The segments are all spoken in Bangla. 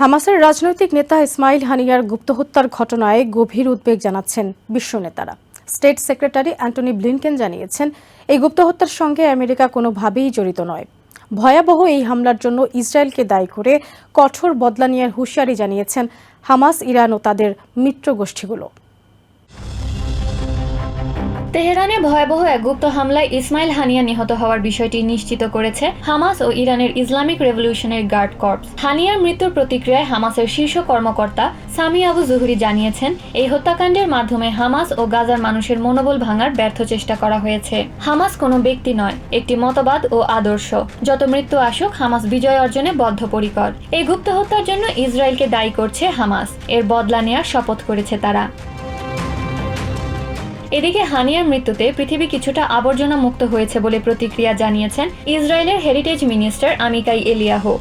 হামাসের রাজনৈতিক নেতা ইসমাইল হানিয়ার গুপ্ত হত্যার ঘটনায় গভীর উদ্বেগ জানাচ্ছেন বিশ্ব নেতারা। স্টেট সেক্রেটারি অ্যান্টনি ব্লিনকেন জানিয়েছেন, এই গুপ্ত হত্যার সঙ্গে আমেরিকা কোনোভাবেই জড়িত নয়। ভয়াবহ এই হামলার জন্য ইসরায়েলকে দায়ী করে কঠোর বদলা নেওয়ার হুঁশিয়ারি জানিয়েছেন হামাস, ইরান ও তাদের মিত্র গোষ্ঠীগুলো তেহরানে ভয়াবহ এক গুপ্ত হামলায় ইসমাইল হানিয়া নিহত হওয়ার বিষয়টি নিশ্চিত করেছে হামাস ও ইরানের ইসলামিক রেভলিউশনের গার্ড কর্পস। হানিয়ার মৃত্যুর প্রতিক্রিয়ায় হামাসের শীর্ষ কর্মকর্তা সামি আবু জুহুরি জানিয়েছেন, এই হত্যাকাণ্ডের মাধ্যমে হামাস ও গাজার মানুষের মনোবল ভাঙার ব্যর্থ চেষ্টা করা হয়েছে। হামাস কোনো ব্যক্তি নয়, একটি মতবাদ ও আদর্শ। যত মৃত্যু আসুক, হামাস বিজয় অর্জনে বদ্ধপরিকর। এই গুপ্ত হত্যার জন্য ইসরায়েলকে দায়ী করছে হামাস। এর বদলা নেয়ার শপথ করেছে তারা। এদিকে হানিয়ার মৃত্যুতে পৃথিবী কিছুটা আবর্জনা মুক্ত হয়েছে বলে প্রতিক্রিয়া জানিয়েছেন ইসরায়েলের হেরিটেজ মিনিস্টার আমিকাই এলিয়াহো।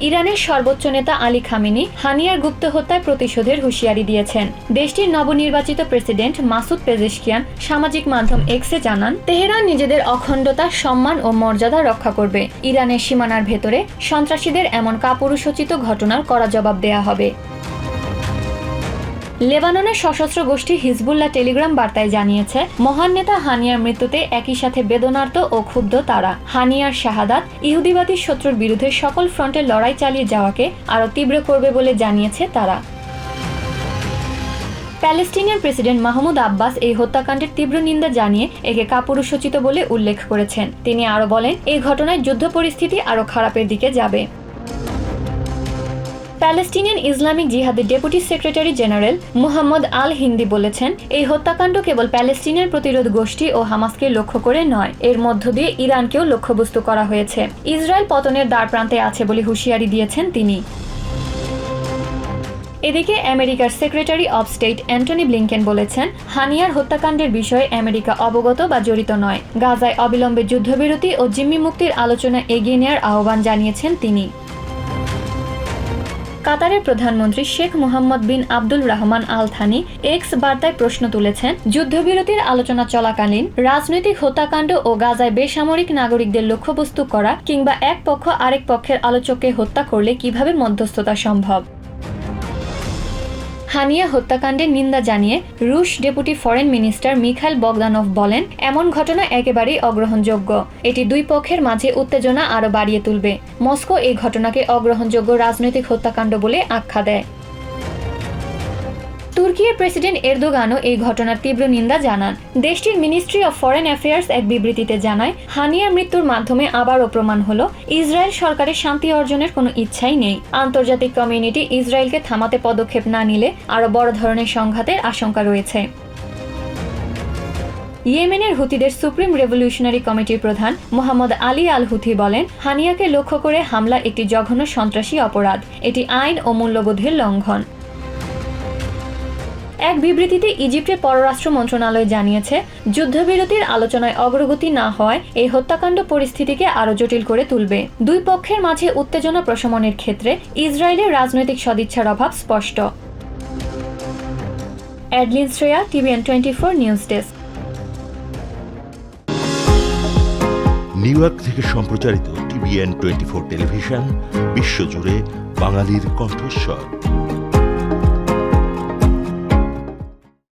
ইরানের সর্বোচ্চ নেতা আলী খামিনি হানিয়ার গুপ্ত হত্যায় প্রতিশোধের হুঁশিয়ারি দিয়েছেন। দেশটির নবনির্বাচিত প্রেসিডেন্ট মাসুদ পেজেশকিয়ান সামাজিক মাধ্যম এক্সে জানান, তেহরান নিজেদের অখণ্ডতা, সম্মান ও মর্যাদা রক্ষা করবে। ইরানের সীমানার ভেতরে সন্ত্রাসীদের এমন কাপুরুষোচিত ঘটনার কড়া জবাব দেয়া হবে। লেবাননের সশস্ত্র গোষ্ঠী হিজবুল্লাহ টেলিগ্রাম বার্তায় জানিয়েছে, মহান নেতা হানিয়ার মৃত্যুতে একই সাথে বেদনার্ত ও ক্ষুব্ধ তারা। হানিয়ার শাহাদাত ইহুদিবাদী শত্রুর বিরুদ্ধে সকল ফ্রন্টে লড়াই চালিয়ে যাওয়াকে আরও তীব্র করবে বলে জানিয়েছে তারা। প্যালেস্টিনিয়ান প্রেসিডেন্ট মাহমুদ আব্বাস এই হত্যাকাণ্ডের তীব্র নিন্দা জানিয়ে একে কাপুরুষোচিত বলে উল্লেখ করেছেন। তিনি আরও বলেন, এই ঘটনায় যুদ্ধ পরিস্থিতি আরও খারাপের দিকে যাবে। প্যালেস্টিনিয়ান ইসলামিক জিহাদের deputy secretary general Muhammad al Hindi বলেছেন, এই হত্যাকাণ্ড কেবল প্যালেস্টিনের প্রতিরোধ গোষ্ঠী ও হামাসকে লক্ষ্য করে নয়, এর মধ্য দিয়ে ইরানকেও লক্ষ্যবস্তু করা হয়েছে। ইসরায়েল পতনের দ্বারপ্রান্তে আছে বলে হুঁশিয়ারি দিয়েছেন তিনি। এদিকে আমেরিকার secretary of state Antony Blinken বলেছেন, হানিয়ার হত্যাকাণ্ডের বিষয়ে আমেরিকা অবগত বা জড়িত নয়। গাজায় অবিলম্বে যুদ্ধবিরতি ও জিম্মি মুক্তির আলোচনা এগিয়ে নেওয়ার আহ্বান জানিয়েছেন তিনি। কাতারের প্রধানমন্ত্রী Sheikh Mohammed bin Abdul Rahman al Thani X বার্তায় প্রশ্ন তুলেছেন, যুদ্ধবিরতির আলোচনা চলাকালীন রাজনৈতিক হত্যাকাণ্ড ও গাজায় বেসামরিক নাগরিকদের লক্ষ্যবস্তু করা কিংবা এক পক্ষ আরেক পক্ষের আলোচককে হত্যা করলে কীভাবে মধ্যস্থতা সম্ভব? হানিয়া হত্যাকাণ্ডের নিন্দা জানিয়ে রুশ deputy foreign minister Mikhail Bogdanov বলেন, এমন ঘটনা একেবারেই অগ্রহণযোগ্য। এটি দুই পক্ষের মাঝে উত্তেজনা আরও বাড়িয়ে তুলবে। মস্কো এই ঘটনাকে অগ্রহণযোগ্য রাজনৈতিক হত্যাকাণ্ড বলে আখ্যা দেয়। তুর্কির প্রেসিডেন্ট এরদোগানও এই ঘটনার তীব্র নিন্দা জানান। দেশটির মিনিস্ট্রি অফ ফরেন অ্যাফেয়ার্স এক বিবৃতিতে জানায়, হানিয়ার মৃত্যুর মাধ্যমে আবারও প্রমাণ হলো, ইসরায়েল সরকারের শান্তি অর্জনের কোনো ইচ্ছাই নেই। আন্তর্জাতিক কমিউনিটি ইসরায়েলকে থামাতে পদক্ষেপ না নিলে আরও বড় ধরনের সংঘাতের আশঙ্কা রয়েছে। ইয়েমেনের হুতিদের সুপ্রিম রেভলিউশনারি কমিটির প্রধান মোহাম্মদ আলী আল হুথি বলেন, হানিয়াকে লক্ষ্য করে হামলা একটি জঘন্য সন্ত্রাসী অপরাধ। এটি আইন ও মূল্যবোধের লঙ্ঘন। এক বিবৃতিতে ইজিপ্টের পররাষ্ট্র মন্ত্রণালয় জানিয়েছে, যুদ্ধবিরতির আলোচনায় অগ্রগতি না হওয়ায় এই হত্যাকাণ্ড পরিস্থিতিকে আরও জটিল করে তুলবে। দুই পক্ষের মাঝে উত্তেজনা প্রশমনের ক্ষেত্রে ইসরায়েলের রাজনৈতিক সদিচ্ছার অভাব স্পষ্ট। Adlin Shreya, TVN twenty four news desk. New York থেকে সম্প্রচারিত টিভিএন টোয়েন্টি ফোর টেলিভিশন, বিশ্বজুড়ে বাঙালির কণ্ঠস্বর।